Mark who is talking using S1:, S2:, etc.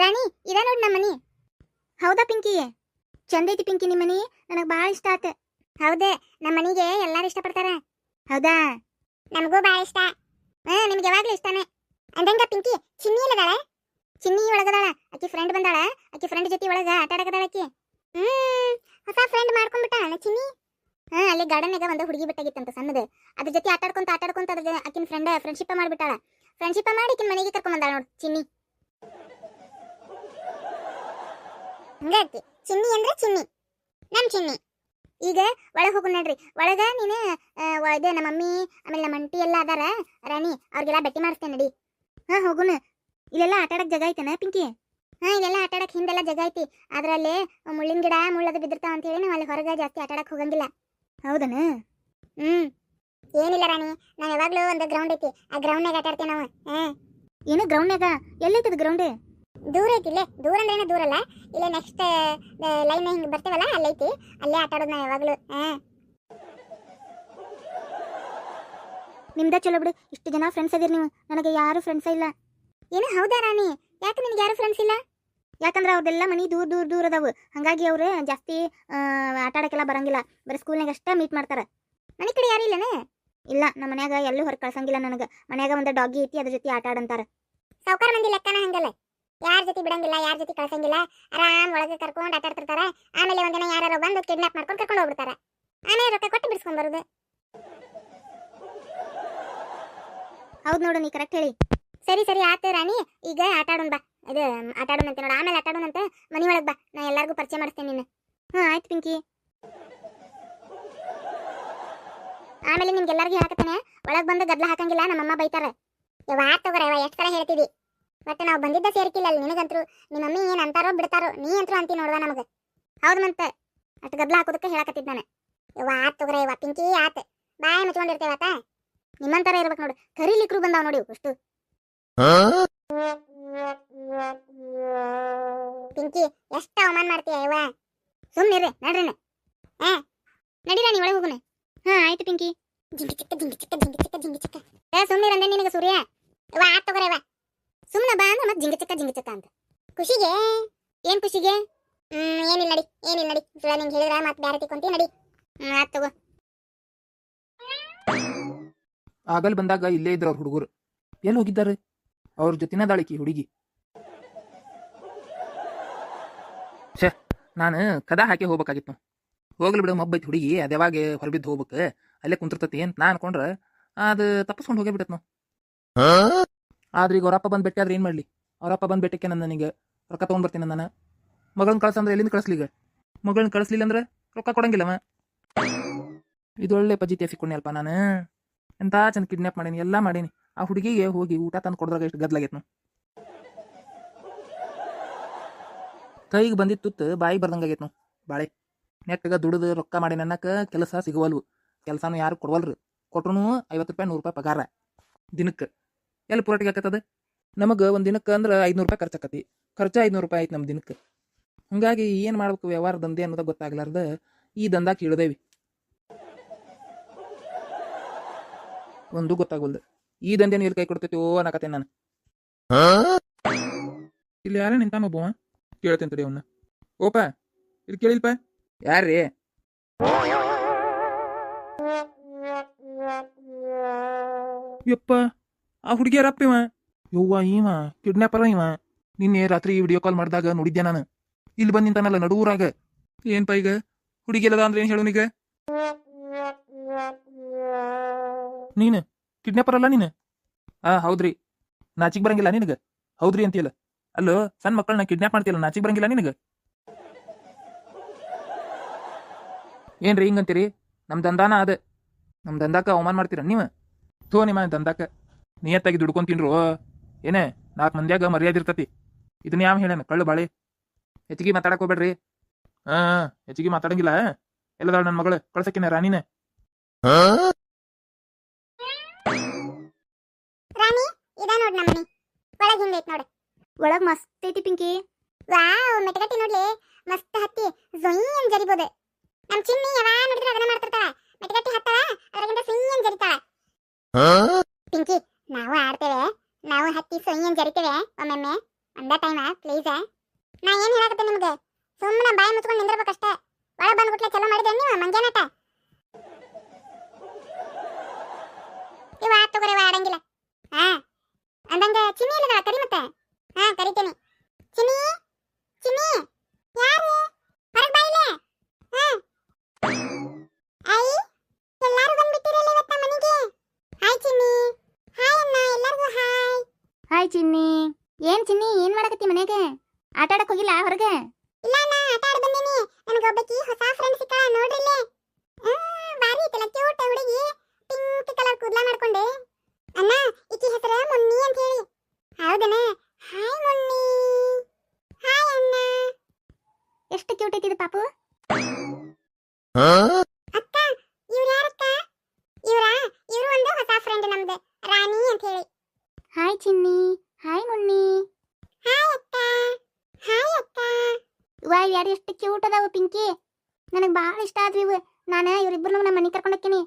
S1: ರಾಣಿ ಇದ ನೋಡ್ ನಮ್ಮ ಮನಿ ಹೌದಾ ಪಿಂಕಿ? ಚಂದ ಐತಿ ಪಿಂಕಿ ನಿಮ್ಮ ಮನಿ ನನಗೆ ಭಾಳ ಇಷ್ಟ ಆತ. ಹೌದೇ ನಮ್ಮ ಮನಿಗೆ ಎಲ್ಲಾರು ಇಷ್ಟಪಡ್ತಾರ. ಹೌದಾ? ನಮಗೂ ಭಾಳ ಇಷ್ಟ. ಹಾ ನಿಮ್ಗೆ ಯಾವಾಗ್ಲೂ ಇಷ್ಟನೇ. ಅಂದಂಗ ಪಿಂಕಿ ಚಿನ್ನಿ ಇಲ್ಲದಾಳ? ಚಿನ್ನಿ ಒಳಗದಾಳ. ಆಕಿ ಫ್ರೆಂಡ್ ಬಂದಾಳ. ಆಕಿ ಫ್ರೆಂಡ್ ಜೊತೆ ಒಳಗ ಆಟ ಆಡಕದಾಳ ಆಕಿ. ಹ್ಮ್ ಹೊಸ ಫ್ರೆಂಡ್ ಮಾಡ್ಕೊಂಡ್ಬಿಟ್ಟಾಳ ಚಿನ್ನಿ? ಹಾ ಅಲ್ಲಿ ಗಾರ್ಡನ್ಯಾಗ ಒಂದು ಹುಡುಗಿ ಬಿಟ್ಟಾಗಿತ್ತಂತ ಸಣ್ಣದು. ಅದ್ರ ಜೊತೆ ಆಟಾಡ್ಕೊಂತ ಆಟಾಡ್ಕೊಂತ ಅದ್ರ ಆಕಿನ ಫ್ರೆಂಡ್ ಫ್ರೆಂಡ್ಶಿಪ್ ಮಾಡ್ಬಿಟ್ಟಾಳ. ಫ್ರೆಂಡ್ಶಿಪ್ ಮಾಡಿ ಆಕಿನ ಮನೆಗೆ ಕರ್ಕೊಂಡ್ ಬಂದಾಳ ನೋಡು ಚಿನ್ನಿ. ಹಂಗಾಕಿ ಚಿನ್ನಿ ಅಂದ್ರೆ ಚಿನ್ನಿ. ನಮ್ ಚಿನ್ನಿ. ಈಗ ಒಳಗೆ ಹೋಗು ನೋಡ್ರಿ. ಒಳಗ ನೀನು ಇದು ನಮ್ಮ ಮಮ್ಮಿ, ಆಮೇಲೆ ನಮ್ಮ ಅಂಟಿ ಎಲ್ಲ ಅದಾರ. ರಾಣಿ, ಅವ್ರಿಗೆಲ್ಲ ಭೇಟಿ ಮಾಡಿಸ್ತೇನೆ ನಡಿ. ಹಾ, ಹೋಗುನು. ಇಲ್ಲೆಲ್ಲ ಆಟ ಆಡಕ್ಕೆ ಜಾಗ ಐತನ ಪಿಂಕಿ? ಹಾ, ಇಲ್ಲೆಲ್ಲ ಆಟಾಡಕ್ಕೆ ಹಿಂದೆಲ್ಲ ಜಾಗ ಐತಿ. ಅದರಲ್ಲೇ ಮುಳ್ಳಿನ ಗಿಡ ಮುಳ್ಳದು ಬಿದ್ದಿರ್ತಾವ ಅಂತ ಹೇಳಿ ನಾವು ಅಲ್ಲಿ ಹೊರಗೆ ಜಾಸ್ತಿ ಆಟಾಡಕ್ಕೆ ಹೋಗಂಗಿಲ್ಲ. ಹೌದನ? ಹ್ಞೂ ಏನಿಲ್ಲ ರಾಣಿ. ನಾವು ಯಾವಾಗಲೂ ಒಂದು ಗ್ರೌಂಡ್ ಐತಿ. ಆ ಗ್ರೌಂಡ್ನಾಗ ಆಟ ಆಡ್ತೇವೆ ನಾವು. ಹಾಂ. ಏನು ಗ್ರೌಂಡ್ನಾಗ ಎಲ್ಲೈತದ ಗ್ರೌಂಡ್ ದೂರ ಐತಿ ಇಲ್ಲೇ. ದೂರ ಅಂದ್ರೆ ಏನೋ ದೂರ ಅಲ್ಲ ಇಲ್ಲೇ ನೆಕ್ಸ್ಟ್ ಲೈನ್ ಹಿಂಗೆ ಬರ್ತೇವಲ್ಲ ಅಲ್ಲೈತಿ ಅಲ್ಲೇ ಆಟ ಆಡೋದು ನಾವು ಯಾವಾಗಲೂ. ಹಾ. ನಿಮ್ದ ಚಲೋ ಬಿಡು. ಇಷ್ಟು ಜನ ಫ್ರೆಂಡ್ಸ್ ಅದೀರಿ ನೀವು. ನನಗೆ ಯಾರು ಫ್ರೆಂಡ್ಸ್ ಇಲ್ಲ. ಏನು ಹೌದಾ ರಾಣಿ? ಯಾಕೆ ನಿನಗೆ ಯಾರು ಫ್ರೆಂಡ್ಸ್ ಇಲ್ಲ? ಯಾಕಂದ್ರೆ ಅವ್ರದ್ದೆಲ್ಲ ಮನಿ ದೂರ ದೂರ ದೂರ ಅದಾವು. ಹಂಗಾಗಿ ಅವ್ರು ಜಾಸ್ತಿ ಆಟ ಆಡಕ್ಕೆಲ್ಲ ಬರಂಗಿಲ್ಲ. ಬರೀ ಸ್ಕೂಲ್ನಾಗ ಅಷ್ಟೇ ಮೀಟ್ ಮಾಡ್ತಾರೆ. ಮನೆ ಕಡೆ ಯಾರು ಇಲ್ಲನೇ? ಇಲ್ಲ ನಮ್ಮ ಮನ್ಯಾಗ ಎಲ್ಲೂ ಹೊರಗೆ ಕಳ್ಸಂಗಿಲ್ಲ ನನಗೆ. ಮನ್ಯಾಗ ಒಂದು ಡಾಗಿ ಐತಿ ಅದ್ರ ಜೊತೆ ಆಟ ಆಡಂತಾರೆ. ಸಾವುಕಾರ ಮಂದಿ ಲೆಕ್ಕನ ಹಂಗಲ್ಲ. ಯಾರ ಜೊತೆ ಬಿಡಂಗಿಲ್ಲ ಯಾರ ಜೊತೆ ಕಳ್ಸಂಗಿಲ್ಲ ಆರಾಮ್ ಒಳಗೆ ಕರ್ಕೊಂಡು ಆಟಾಡ್ತಿರ್ತಾರೆ. ಆಮೇಲೆ ಒಂದಿನ ಯಾರು ಬಂದು ಕಿಡ್ನಾಪ್ ಮಾಡ್ಕೊಂಡು ಕರ್ಕೊಂಡು ಹೋಗ್ಬಿಡ್ತಾರ. ಆಮೇಲೆ ರೊಕ್ಕ ಕೊಟ್ಟು ಬಿಡಿಸ್ಕೊಂಡ್ ಬರುದು. ಹೌದು ನೋಡು ನೀ ಕರೆಕ್ಟ್ ಹೇಳಿ. ಸರಿ ಸರಿ ಆತ ರಾಣಿ. ಈಗ ಆಟಾಡೋಣ ಬಾ. ಇದು ಆಟಾಡೋಣಂತೆ ಅಂತ ನೋಡು. ಆಮೇಲೆ ಆಟಾಡೋಣಂತೆ ಮನಿ ಒಳಗೆ ಬಾ. ನಾ ಎಲ್ಲಾರ್ಗೂ ಪರಿಚಯ ಮಾಡಿಸ್ತೇನೆ ನೀನು ಹ್ಞೂ ಆಯ್ತು ಪಿಂಕಿ. ಆಮೇಲೆ ನಿಮ್ಗೆಲ್ಲರಿಗೂ ಹಾಕತಾನೆ ಒಳಗೆ ಬಂದು ಗದ್ಲ ಹಾಕಂಗಿಲ್ಲ ನಮ್ಮಮ್ಮ ಬೈತಾರ. ಯವ್ವ ತಗೋರ ಎಷ್ಟು ಸಲ ಹೇಳ್ತಿದಿ ಮತ್ತೆ ನಾವು ಬಂದಿದ್ದ ಸೇರ್ಕಿಲ್ಲ ಅಲ್ಲಿ ನಿನಗಂತರೂ. ನಿಮ್ಮ ಮಮ್ಮಿ ಏನು ಅಂತಾರೋ ಬಿಡ್ತಾರೋ, ನೀ ಅಂತರೂ ಅಂತಿ ನೋಡ್ದ ನಮಗೆ. ಹೌದು ಮಂತೆ. ಅಷ್ಟು ಗದ್ಲ ಹಾಕೋದಕ್ಕೆ ಹೇಳಕತ್ತಿದ್ ನಾನು. ಯವ್ವ ಆತ್ ತಗೋರ ಇವ ಪಿಂಕಿ ಆತ್. ಬಾಯ್ ಮುಚ್ಕೊಂಡಿರ್ತೇವ ಆತ. ನಿಮ್ಮಂತರ ಇರ್ಬೇಕು ನೋಡು. ಕರೀಲಿಕ್ರು ಬಂದಾವ ನೋಡಿ ಅಷ್ಟು. ಪಿಂಕಿ, ಎಷ್ಟು ಅವಮಾನ ಮಾಡ್ತೀಯ ಇವ ಸುಮ್ಮನಿರ್ರಿ ನಡ್ರಿನ ಏ ನಡಿ ನೀ ಒಳಗೆ ಹೋಗುನ. ಹಾ, ಆಯ್ತು ಪಿಂಕಿ. ಜಿಂಗಿ ಚಿಕ್ಕ ಜಿಂಗಿ ಚಿಕ್ಕ ಜಿಂಗಿ ಚಿಕ್ಕ ಜಿಂಗಿ ಚಿಕ್ಕ. ಏ ಸುಮ್ಮನಿರಂದೆ ನಿನಗೆ ಸೂರ್ಯ. ಯವಾ ಆತ್ ತಗೋರ, ಯವ್ವ. ಸುಮ್ಮನೆ ಬಾ ಅಂದ್ರೆ ಮತ್ತೆ ಜಿಂಗಚಕ್ಕ ಜಿಂಗಚಕ್ಕ ಅಂತ. ಖುಷಿಗೆ? ಏನ್ ಖುಷಿಗೆ? ಹ್ಮ್ ಏನಿಲ್ಲ ನಡಿ ಏನಿಲ್ಲ ನಡಿ. ಸುಳ ನಿಂಗೆ ಹೇಳಿದ್ರ ಮತ್ತೆ ಬ್ಯಾರೆ ತಿಕೊಂತಿ ನಡಿ. ಹ್ಮ್ ಆತ್ ತಗೋ.
S2: ಆಗಲ್ ಬಂದಾಗ ಇಲ್ಲೇ ಇದ್ರು ಅವ್ರ ಹುಡುಗರು. ಎಲ್ಲಿ ಹೋಗಿದ್ದಾರೆ? ಅವ್ರ ಜೊತೆನ ದಾಳಿಕಿ ಹುಡುಗಿ. ಛೇ ನಾನು ಕದ ಹಾಕಿ ಹೋಗ್ಬೇಕಾಗಿತ್ತು. ಹೋಗ್ಲಿ ಬಿಡು ಮಬ್ಬೈತಿ ಹುಡುಗಿ ಅದ್ಯಾವಾಗ ಹೊರಬಿದ್ದು ಹೋಗ್ಬೇಕು ಅಲ್ಲೇ ಕುಂತಿರ್ತತಿ ಅಂತ ನಾ ಅನ್ಕೊಂಡ್ರೆ ಅದು ತಪ್ಪಿಸ್ಕೊಂಡು ಹೋಗೇ ಬಿಡತ್ ನಾವು ಆದ್ರೆ ಈಗ ಅವರಪ್ಪ ಬಂದು ಬೆಟ್ಟಿ ಆದ್ರೆ ಏನು ಮಾಡಲಿ? ಅವರಪ್ಪ ಬಂದು ಬೆಟ್ಟಕ್ಕೆ ನನ್ನ ನನಗೆ ರೊಕ್ಕ ತೊಗೊಂಡ್ಬರ್ತೀನಿ ನಾನು ಮಗಳನ್ನ ಕಳ್ಸಂದ್ರೆ ಎಲ್ಲಿಂದ ಕಳಿಸ್ಲಿ ಈಗ? ಮಗಳನ್ನ ಕಳಿಸ್ಲಿಲ್ಲ ಅಂದ್ರೆ ರೊಕ್ಕ ಕೊಡಂಗಿಲ್ಲವ ಇದೊಳ್ಳೆ ಪಜಿತಿ ಸಿಕ್ಕೊಂಡೆ ನಾನು. ಎಂತ ಚಂದ ಕಿಡ್ನಾಪ್ ಮಾಡೀನಿ, ಎಲ್ಲ ಮಾಡೀನಿ. ಆ ಹುಡುಗಿಗೆ ಹೋಗಿ ಊಟ ತಂದು ಕೊಡ್ದಾಗ ಎಷ್ಟು ಗದ್ಲಾಗೈತೆ ನಾವು ಕೈಗೆ ಬಂದಿದ್ದು ತುತ್ತು ಬಾಯಿಗೆ ಬರ್ದಂಗಾಗೈತೆ ನಾವು ಬಾಳೆ. ನೆಟ್ಟಗ ದುಡಿದು ರೊಕ್ಕ ಮಾಡಿ ನನ್ನಕ ಕೆಲಸ ಸಿಗುವಲ್ವು. ಕೆಲಸನೂ ಯಾರು ಕೊಡವಲ್ರು. ಕೊಟ್ರು ಐವತ್ತು ರೂಪಾಯಿ, ನೂರು ರೂಪಾಯಿ ಪಗಾರ. ದಿನಕ್ಕೆ. ಎಲ್ಲಿ ಪುರಾಟಿಗೆ ಆಕತ್ತದ? ನಮಗೆ ಒಂದು ದಿನಕ್ಕೆ ಅಂದ್ರೆ ಐದುನೂರು ರೂಪಾಯಿ ಖರ್ಚಾಕತಿ ಖರ್ಚು ಐದುನೂರು ರೂಪಾಯಿ ಆಯ್ತು ನಮ್ಮ ದಿನಕ್ಕೆ. ಹಂಗಾಗಿ ಏನು ಮಾಡ್ಬೇಕು ವ್ಯವಹಾರ ದಂಧೆ ಅನ್ನೋದ ಗೊತ್ತಾಗ್ಲಾರ್ದ ಈ ದಂಧಾಕ್ ಇಳ್ದೇವಿ ಒಂದು ಗೊತ್ತಾಗಲ್ದು. ಈ ದಂಧೆನ ಎಲ್ಲಿ ಕೈ ಕೊಡ್ತೈತೋ ಅನ್ನಕತ್ತೇನೆ ನಾನು. ಇಲ್ಲಿ ಯಾರೇ ನಿಂತಾನ ಒಬ್ಬವ? ಕೇಳ್ತೇನೆ ತಡಿ ಅವನ್ನ ಓಪ, ಇಲ್ಲಿ ಕೇಳಿಲ್ಪ? ಯಾರ್ರೀ? ಯಪ್ಪ. ಆ ಹುಡುಗಿಯರಪ್ಪ ಇವ. ಯವ್ವ ಇವ ಕಿಡ್ನಾಪರ ಇವ. ನಿನ್ನೆ ರಾತ್ರಿ ವಿಡಿಯೋ ಕಾಲ್ ಮಾಡಿದಾಗ ನೋಡಿದ್ದೆ ನಾನು. ಇಲ್ಲಿ ಬಂದು ನಿಂತಾನಲ್ಲ ನಡುವರಾಗ. ಏನ್ಪ ಈಗ? ಹುಡುಗಿ ಎಲ್ಲದ ಅಂದ್ರೆ ಏನು ಹೇಳು ಈಗ? ನೀನು? ಕಿಡ್ನಾಪರ್ ಅಲ್ಲ ನೀನು? ಆ ಹೌದ್ರಿ. ನಾಚಿಕ್ ಬರಂಗಿಲ್ಲ ನಿನಗ? ಹೌದ್ರಿ ಅಂತೀಯಲ್ಲ. ಅಲ್ಲೋ ಸಣ್ಣ ಮಕ್ಕಳನ್ನ ಕಿಡ್ನಾಪ್ ಮಾಡ್ತೀಯಲ್ಲ ನಾಚಿಕ್ ಬರಂಗಿಲ್ಲ ನಿನಗ? ಏನ್ರಿ ಹಿಂಗಂತೀರಿ? ನಮ್ ದಂದಾನ ಅದ ನಮ್ ದಂದಾಕ ಅವಮಾನ ಮಾಡ್ತೀರ ನೀವ? ಥೋ ನಿಮ್ಮ ದಂದಾಕ. ನಿಯತ್ತಾಗಿ ದುಡ್ಕೊಂಡು ತಿನ್ರು ಏನೇ ನಾಲ್ಕು ಮಂದಿಯಾಗ ಮರ್ಯಾದೆ ಇರ್ತತಿ. ಇದನ್ನ ಯಾವ ಹೇಳೇನು ಕಳ್ಳು ಬಾಳೆ. ಹೆಚ್ಚಿಗೆ ಮಾತಾಡಕ್ ಹೋಗ್ಬೇಡ್ರಿ. ಹಾ ಹೆಚ್ಚಿಗೆ ಮಾತಾಡಂಗಿಲ್ಲ. ಎಲ್ಲದಾಳ ನನ್ನ ಮಗಳು. ಕಳ್ಸಕಿನ ರಾಣಿನ?
S1: ರಾಣಿ ಇದ ನೋಡ್ ನಮ್ಮನಿ ಒಳಗ್ ಹಿಂಗೈತ್ ನೋಡು. ಒಳಗ್ ಮಸ್ತ್ ಐತಿ ಪಿಂಕಿ. ವಾವ್ ಮೆಟಗಟ್ಟಿ ನೋಡ್ಲಿ. ಮಸ್ತ್ ಹತ್ತಿ. ಜೊಯ್ಯನ್ ಜರಿಬೋದು. ನಮ್ ಚಿನ್ನಿ ಯಾವ ನೋಡಿದ್ರೆ ಅದನ್ನ ಮಾಡ್ತಿರ್ತಾಳ. ಮೆಟಗಟ್ಟಿ ಹತ್ತಾಳ ಅದರಿಂದ ಸುಯ್ಯನ್ ಜರಿತಾಳ. ಪಿಂಕಿ ನಾವು ಆಡ್ತೇವೆ, ನಾವು ಹತ್ತಿ ಸೊಯ್ಯನ್ ಜರಿತೇವೆ ಒಮ್ಮೊಮ್ಮೆ, ಅಂದ ಟೈಮ ಪ್ಲೀಸ್ ನಾ ಏನ್ ಹೇಳಕತ್ತೆ ನಿಮ್ಗೆ? ಸುಮ್ಮನೆ ಬಾಯಿ ಮುಚ್ಕೊಂಡು ನಿಂದಿರ್ಬೇಕಷ್ಟೇ. ಒಳಗೆ ಬಂದ್ಬಿಟ್ಲೆ ಚಲೋ ಮಾಡಿದೆ ನೀವು ಮಂಜಾನಟ ಇವ ತಗೋರಿ ಆಡಂಗಿಲ್ಲ. ಹಾ, ಅಂದಂಗ ಚಿನ್ನಿ ಇಲ್ಲ ಕರಿ ಮತ್ತೆ? ಹಾ, ಕರಿತೇನೆ ಚಿನ್ನಿ ಚಿನ್ನಿ ಯಾರು ಹೊರಗೆ ಬಾಯಿಲೆ ಹಾ ಐ ಎಲ್ಲಾರು ಬಂದ್ಬಿಟ್ಟಿರಲ್ಲ ಇವತ್ತ ಮನೆಗೆ ಹಾಯ್ ಚಿನ್ನಿ ಹಾಯ್ ಅಣ್ಣ ಎಲ್ಲರಿಗೂ ಹಾಯ್
S3: ಹಾಯ್ ಚಿನ್ನಿ? ಏನ್ ಚಿನ್ನಿ ಏನ್ ಮಾಡಕತ್ತಿ ಮನೆಗೆ? ಆಟ ಆಡಕ್ ಹೋಗಿಲ್ಲ ಹೊರಗೆ?
S1: ಇಲ್ಲ ಅಣ್ಣ ಆಟ ಆಡ ಬಂದೀನಿ. ನನಗೊಬ್ಬಕಿ ಹೊಸ ಫ್ರೆಂಡ್ ಸಿಕ್ಕ ನೋಡ್ರಿ ಇಲ್ಲಿ. ಆ, ಬಾರಿ ಐತಲ್ಲ ಕ್ಯೂಟ್ ಹುಡುಗಿ. ಪಿಂಕ್ ಕಲರ್ ಕೂದಲ ಮಾಡ್ಕೊಂಡೆ. ಅಣ್ಣ ಈಕಿ ಹೆಸರು ಮುನ್ನಿ ಅಂತ ಹೇಳಿ. ಹೌದಣ್ಣ ಹಾಯ್ ಮುನ್ನಿ. ಹಾಯ್ ಅಣ್ಣ.
S3: ಎಷ್ಟು ಕ್ಯೂಟ್ ಐತಿದು ಪಾಪು
S1: ಅಕ್ಕ ಇವ್ರು ಯಾರಕ್ಕ ಇವ್ರ ಇವ್ರು ಒಂದು ಹೊಸ ಫ್ರೆಂಡ್ ನಮ್ದು ರಾಣಿ ಅಂತ ಹೇಳಿ
S3: hi Chinni hi Munni
S1: hi ಅಕ್ಕ ಹಾಯ್ ಅಕ್ಕ
S3: ವಾ ಯಾರು ಎಷ್ಟು ಕ್ಯೂಟ್ ಅದಾವ ಪಿಂಕಿ? ನನಗೆ ಭಾಳ ಇಷ್ಟ ಆದ್ವಿ ಇವು. ನಾನು ಇವ್ರಿಬ್ರು ನಮ್ಮ ಮನೆ ಕರ್ಕೊಂಡು ಹೋಗ್ತೀನಿ.